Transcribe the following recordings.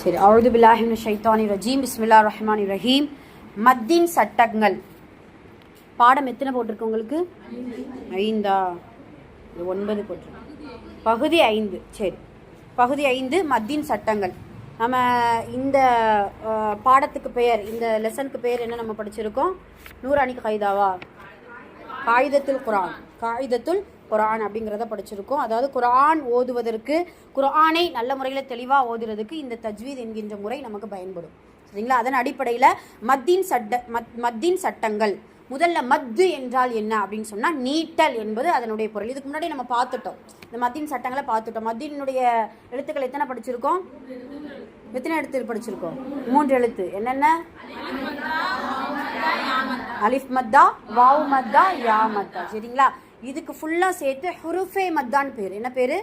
சரி அவுது பில்லாஹிம் ஷைத்தானி ரஜீம் பிஸ்மில்லா ரஹ்மான் ரஹீம் மத்தின் சட்டங்கள் பாடம் எத்தனை போட்டிருக்கு உங்களுக்கு ஐந்தா ஒன்பது போட்டிருக்கு பகுதி ஐந்து சரி பகுதி ஐந்து மத்தின் சட்டங்கள் நம்ம இந்த பாடத்துக்கு பெயர் இந்த லெசனுக்கு பெயர் என்ன நம்ம படிச்சிருக்கோம் நூறாணி கைதாவா காகிதத்துல் குரான் காகிதத்துல் குரான் அப்படிங்கிறத படிச்சிருக்கோம். அதாவது குரான் ஓதுவதற்கு குரானை நல்ல முறையில் தெளிவாக ஓதுறதுக்கு இந்த தஜ்வீத் என்கின்ற முறை நமக்கு பயன்படும். சரிங்களா? அதன் அடிப்படையில் மத்தின் சட்ட மத் மத்தின் சட்டங்கள். முதல்ல மத்து என்றால் என்ன அப்படின்னு சொன்னால் நீட்டல் என்பது அதனுடைய பொருள். இதுக்கு முன்னாடி நம்ம பார்த்துட்டோம். இந்த மத்தியின் சட்டங்களை பார்த்துட்டோம். மத்தியினுடைய எழுத்துக்கள் எத்தனை படிச்சிருக்கோம்? எத்தனை எழுத்து படிச்சிருக்கோம்? மூன்று எழுத்து. என்னென்ன? அலிஃப் மத்தா வாவ் மத்தா யா மத்தா சரிங்களா? இதுக்கு ஃபுல்லாக சேர்த்து ஹுருஃபே மத்தான் பேர். என்ன பேர்?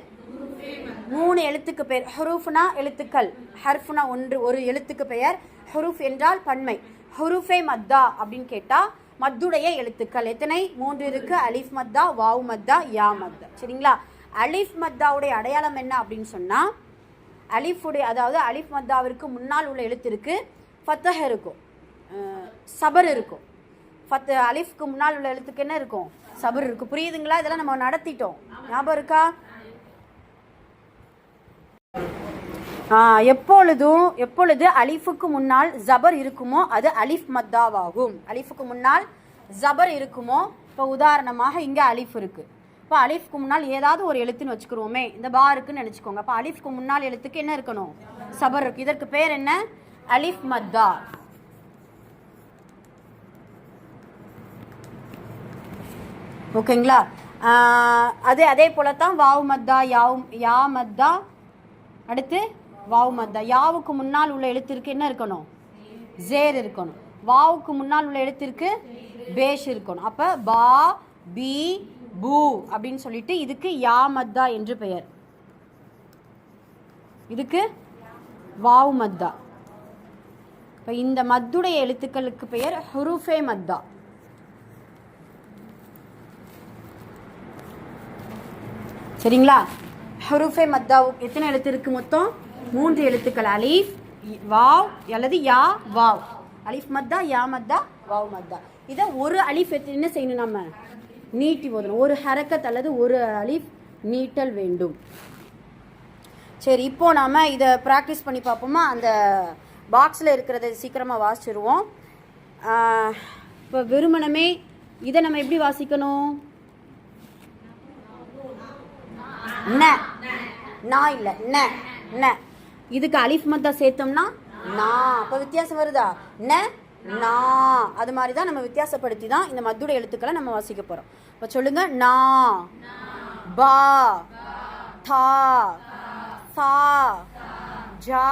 மூணு எழுத்துக்கு பேர். ஹுரூஃப்னா எழுத்துக்கள். ஹர்ஃப்னா ஒன்று ஒரு எழுத்துக்கு பெயர். ஹுரூஃப் என்றால் பன்மை. ஹுருஃபே மத்தா அப்படின்னு கேட்டால் மத்துடைய எழுத்துக்கள். எத்தனை? மூன்று இருக்கு. அலிஃப் மத்தா வாவ் மத்தா யா மத்தா. சரிங்களா? அலிஃப் மத்தாவுடைய அடையாளம் என்ன அப்படின்னு சொன்னால் அலிஃபுடைய அதாவது அலிஃப் மத்தாவிற்கு முன்னால் உள்ள எழுத்து இருக்கு. ஃபத்தஹ் இருக்கும். சபர் இருக்கும். ஃபத் அலிஃப்க்கு முன்னால் உள்ள எழுத்துக்கு என்ன இருக்கும்? சபர் இருக்குது புரியுதுங்களா? இதெல்லாம் நம்ம நடத்திட்டோம். ஞாபகம் இருக்கா? எப்பொழுதும் எப்பொழுது அலிஃபுக்கு முன்னால் ஜபர் இருக்குமோ அது அலிஃப் மத்தாவாகும். அலிஃபுக்கு முன்னால் ஜபர் இருக்குமோ இப்போ உதாரணமாக இங்கே அலிஃப் இருக்குது இப்போ அலிஃப்க்கு முன்னால் ஏதாவது ஒரு எழுத்துன்னு வச்சுக்கிறோமே இந்த பா இருக்குன்னு நினச்சிக்கோங்க. அப்போ அலிஃப்க்கு முன்னால் எழுத்துக்கு என்ன இருக்கணும்? சபர் இருக்கு. இதற்கு பேர் என்ன? அலிஃப் மத்தா. ஓகேங்களா? அது அதே போல தான் வாவு மத்தா யாவும் யா மத்தா. அடுத்து வாவு மத்தா. யாவுக்கு முன்னால் உள்ள எழுத்திற்கு என்ன இருக்கணும்? ஜேர் இருக்கணும். வாவுக்கு முன்னால் உள்ள எழுத்திற்கு பேஷ் இருக்கணும். அப்போ பா பி பூ அப்படின்னு சொல்லிட்டு இதுக்கு யா மத்தா என்று பெயர். இதுக்கு வாவு மத்தா. இப்போ இந்த மத்துடைய எழுத்துக்களுக்கு பெயர் ஹுருஃபே மத்தா. சரிங்களா? ஹருஃபே மத்தாவு எத்தனை எழுத்து இருக்கு மொத்தம்? மூன்று எழுத்துக்கள். அலீஃப் இ- வாவ் அல்லது யா வாவ். அலிஃப் மத்தா யா மத்தா வாவ் மத்தா. இதை ஒரு அலிஃப் என்ன செய்யணும் நம்ம? நீட்டி ஓதணும். ஒரு ஹரக்கத் அல்லது ஒரு அலிஃப் நீட்டல் வேண்டும். சரி இப்போ நாம் இதை ப்ராக்டிஸ் பண்ணி பார்ப்போமா? அந்த பாக்ஸில் இருக்கிறத சீக்கிரமாக வாசிச்சிருவோம். இப்போ வெறுமனமே இதை நம்ம எப்படி வாசிக்கணும்? ந. நான் இல்ல ந. ந. இதுக்கு அலிஃப் மத்தா சேர்த்தோம்னா நா. அப்போ வித்தியாசம் வருதா? ந நா. அது மாதிரி தான் நம்ம வித்தியாசப்படுத்தி தான் இந்த மத்தோட எழுத்துக்களை நம்ம வாசிக்க போகிறோம் இப்போ சொல்லுங்க நா. பா. தா. சா. ஜா.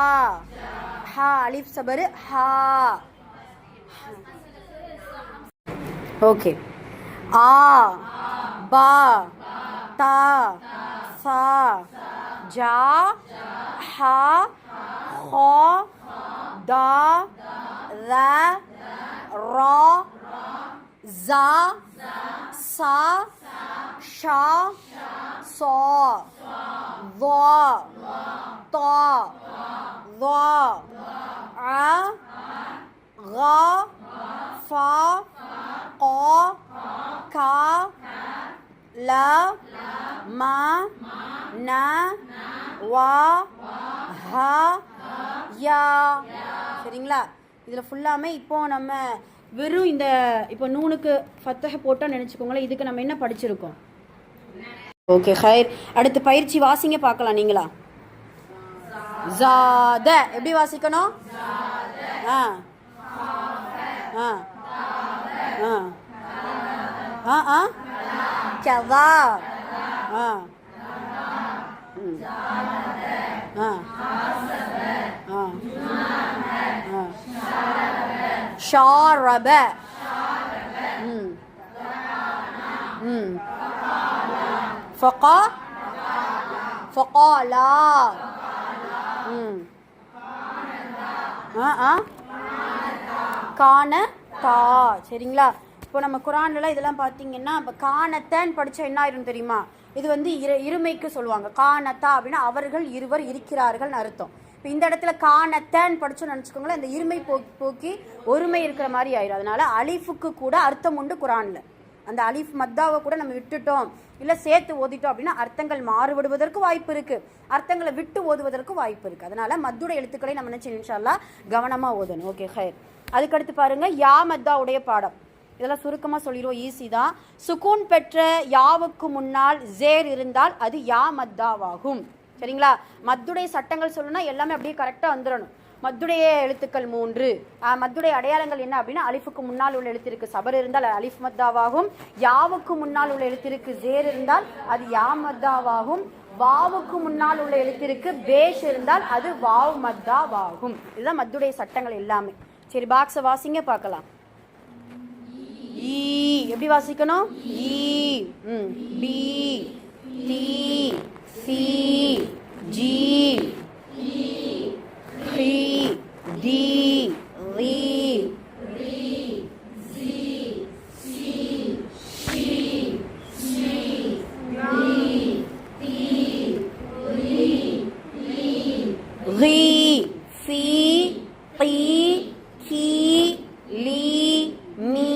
ஹா. அலிஃப் சபரு ஹா. ஓகே. ஆ. பா. தா. ja ha kho da la ra za sa sha so va ta va a ga fa ka ka la ம ந வா ஹ யா. சரிங்களா? இதில் ஃபுல்லாமே இப்போ நம்ம வெறும் இந்த இப்போ நூனுக்கு ஃபத்தக போட்டால் நினச்சிக்கோங்களேன் இதுக்கு நம்ம என்ன படிச்சிருக்கோம்? ஓகே ஹைர். அடுத்து பயிற்சி வாசிங்க பார்க்கலாம் நீங்களா? ஜாத. எப்படி வாசிக்கணும்? ஆ. ஆ. ஆ. ஆ ஆ. கவாப் ஆ. ஷாரப. ம். ம். ஃபகா. ஃபகாலா. ம். ஆ ஆ. காண தா. சரிங்களா? இப்போ நம்ம குரான்லலாம் இதெல்லாம் பார்த்தீங்கன்னா இப்போ காணத்தன்னு படித்தா என்ன ஆயிரும் தெரியுமா? இது வந்து இரு இருமைக்கு சொல்லுவாங்க. காணத்தா அப்படின்னா அவர்கள் இருவர் இருக்கிறார்கள்னு அர்த்தம். இப்போ இந்த இடத்துல காண தேன் படிச்சோம்னு நினச்சிக்கோங்களேன் இந்த இருமை போக்கி போக்கி ஒருமை இருக்கிற மாதிரி ஆயிடும் அதனால அலிஃபுக்கு கூட அர்த்தம் உண்டு குரானில். அந்த அலிஃப் மத்தாவை கூட நம்ம விட்டுட்டோம் இல்லை சேர்த்து ஓதிட்டோம் அப்படின்னா அர்த்தங்கள் மாறுபடுவதற்கு வாய்ப்பு இருக்குது அர்த்தங்களை விட்டு ஓதுவதற்கு வாய்ப்பு இருக்குது அதனால் மத்தோட எழுத்துக்களை நம்ம நினைச்சு இன்ஷால்லா கவனமாக ஓதணும். ஓகே ஹயர் அதுக்கடுத்து பாருங்கள் யா மத்தாவுடைய பாடம். இதெல்லாம் சுருக்கமாக சொல்லிடுவோம். ஈஸி தான். சுக்கூன் பெற்ற யாவுக்கு முன்னால் ஜேர் இருந்தால் அது யா மத்தாவாகும். சரிங்களா? மத்துடைய சட்டங்கள் சொல்லணும்னா எல்லாமே அப்படியே கரெக்டாக வந்துடணும் மத்துடைய எழுத்துக்கள் மூன்று. மத்துடைய அடையாளங்கள் என்ன அப்படின்னா அலிஃபுக்கு முன்னால் உள்ள எழுத்திற்கு சபர் இருந்தால் அலிஃப் மத்தாவாகும். யாவுக்கு முன்னால் உள்ள எழுத்திற்கு ஜேர் இருந்தால் அது யா மத்தாவாகும். வாவுக்கு முன்னால் உள்ள எழுத்திற்கு பேஷ் இருந்தால் அது வாவ் மத்தாவாகும். இதுதான் மத்துடைய சட்டங்கள் எல்லாமே. சரி பாக்ஸை வாசிங்க பார்க்கலாம். ஈ. எப்படி வாசிக்கணும்? ஈ. ம். பி. டி. சி. ஜி. ஈ டி. ரீ சி டி கி லி மீ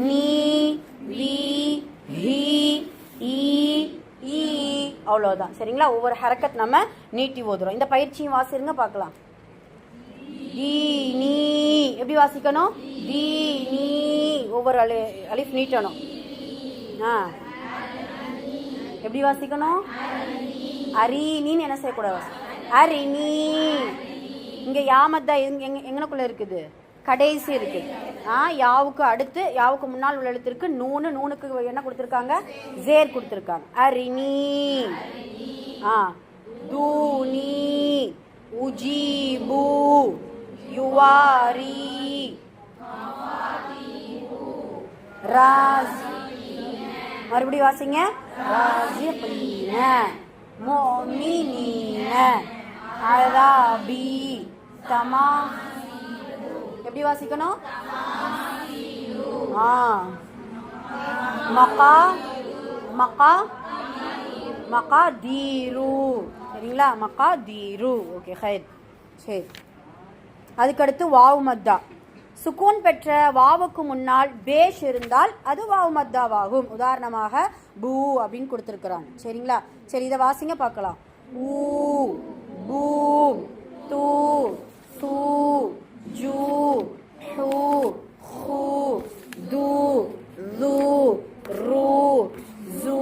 நீ வி ஹி ஈ ஈ அவ்வளோதான் சரிங்களா? ஒவ்வொரு ஹரக்கத் நம்ம நீட்டி ஓதுறோம். இந்த பயிற்சியும் வாசிருங்க பார்க்கலாம். டி நீ. எப்படி வாசிக்கணும்? தீ நீ. ஒவ்வொரு அலி அலிஃப் நீட்டணும். ஆ. எப்படி வாசிக்கணும்? அரினின்னு என்ன செய்யக்கூடாது? அரினி இங்கே யாமத்தா எங்க எங் எங்கனக்குள்ள இருக்குது? கடைசி இருக்குது. யாவுக்கு அடுத்து யாவுக்கு முன்னால் உள்ள எழுத்திற்கு நூனு நூனுக்கு என்ன கொடுத்துருக்காங்க? ஜேர் கொடுத்துருக்காங்க. அரிணி. ஆ தூனி உஜீபு யுவாரி ராஸ் மறுபடியும் வாசிங்க. ராஜிபீன மோமினீன. அதாபி தமா. எப்படி வாசிக்கணும்? ஆ. மக்கா மக்கா மக்கா தீரு. சரிங்களா? மக்கா தீரு. ஓகே ஹைர் சரி. அதுக்கடுத்து வாவு மத்தா. சுக்கூன் பெற்ற வாவுக்கு முன்னால் பேஷ் இருந்தால் அது வாவு மத்தாவாகும். உதாரணமாக பூ அப்படின்னு கொடுத்துருக்குறாங்க சரிங்களா? சரி இதை வாசிங்க பார்க்கலாம். ஊ பூ தூ தூ ஜூ ஹூ ஹூ து து ரு ஜூ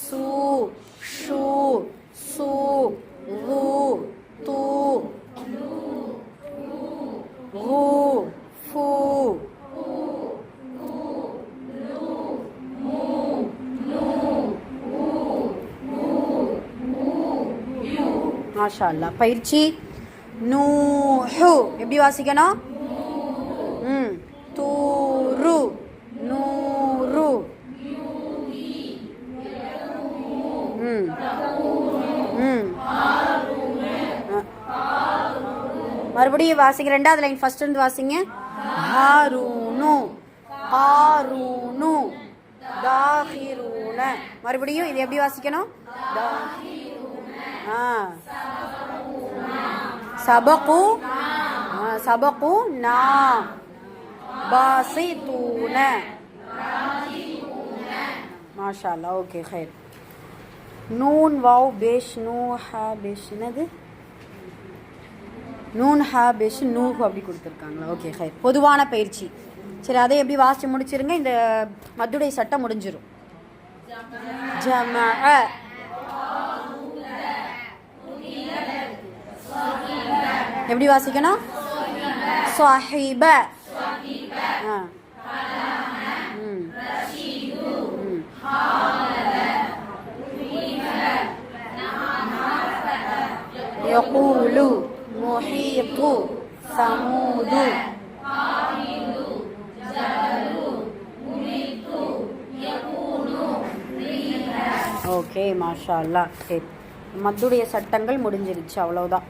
சு ஷு சு ரு து ரு ஃபு மாஷா அல்லாஹ் பயிற்சி? நூஹு. எப்படி வாசிக்கணும்? ம். தூரு. நூறு. ம். ம். மறுபடியும் வாசிங்க ரெண்டாவது லைன் ஃபர்ஸ்ட் இருந்து வாசிங்க. ஹாரூனு. ஹாரூனு. தாஹிரூன. மறுபடியும் இது எப்படி வாசிக்கணும்? ஆ. சபகு ஆ, சபகு நா பாசிதூன மாஷா ஓகே ஹைர் நூன் வாவ் பேஷ் நூ ஹா பேஷ் என்னது? நூன் ஹா பேஷ் நூஹு அப்படி கொடுத்துருக்காங்களா? ஓகே ஹைர் பொதுவான பயிற்சி. சரி அதை எப்படி வாசித்து முடிச்சிருங்க? இந்த மதுடை சட்டம் முடிஞ்சிடும் ஜமஅ. எப்படி வாசிக்கணும் சாஹிப ஆ ம் ம் يقول محيط ثمود ஓகே மாஷா அல்லா சரி மத்துடைய சட்டங்கள் முடிஞ்சிருச்சு அவ்வளவுதான்